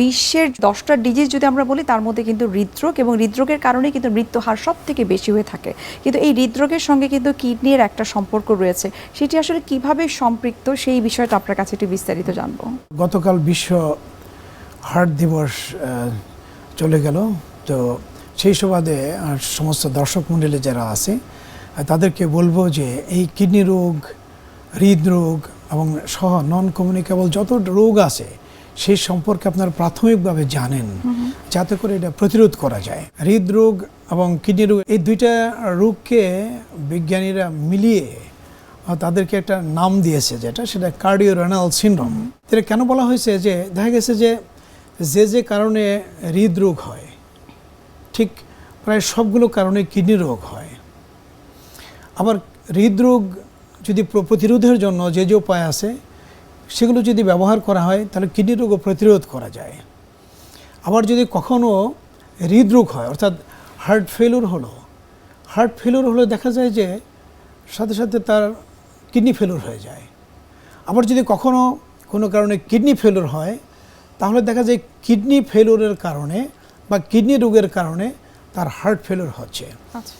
বিশ্বের দশটা ডিজিজ যদি আমরা বলি, তার মধ্যে কিন্তু হৃদরোগ এবং হৃদরোগের কারণে কিন্তু মৃত্যু হার সব থেকে বেশি হয়ে থাকে। কিন্তু এই হৃদরোগের সঙ্গে কিন্তু কিডনির একটা সম্পর্ক রয়েছে। সেটি আসলে কীভাবে সম্পৃক্ত, সেই বিষয়টা আপনার কাছে একটু বিস্তারিত জানব। গতকাল বিশ্ব হার্ট দিবস চলে গেল। তো সেই সুবাদে সমস্ত দর্শক মণ্ডলী যারা আছে তাদেরকে বলব যে এই কিডনি রোগ, হৃদরোগ এবং সহ নন কমিউনিকেবল যত রোগ আছে সেই সম্পর্কে আপনারা প্রাথমিকভাবে জানেন, যাতে করে এটা প্রতিরোধ করা যায়। হৃদরোগ এবং কিডনি রোগ, এই দুইটা রোগকে বিজ্ঞানীরা মিলিয়ে তাদেরকে একটা নাম দিয়েছে যেটা, সেটা কার্ডিও রেনাল সিনড্রোম। এটা কেন বলা হয়েছে যে, দেখা গেছে যে যে যে কারণে হৃদরোগ হয়, ঠিক প্রায় সবগুলো কারণে কিডনি রোগ হয়। আবার হৃদরোগ যদি প্রতিরোধের জন্য যে যে উপায় আছে সেগুলো যদি ব্যবহার করা হয়, তাহলে কিডনি রোগও প্রতিরোধ করা যায়। আবার যদি কখনও হৃদরোগ হয়, অর্থাৎ হার্ট ফেলুর হলো হার্ট ফেলুর হলে দেখা যায় যে সাথে সাথে তার কিডনি ফেলুর হয়ে যায়। আবার যদি কখনো কোনো কারণে কিডনি ফেলুর হয়, তাহলে দেখা যায় কিডনি ফেলুরের কারণে বা কিডনি রোগের কারণে তার হার্ট ফেলুর হচ্ছে। আচ্ছা।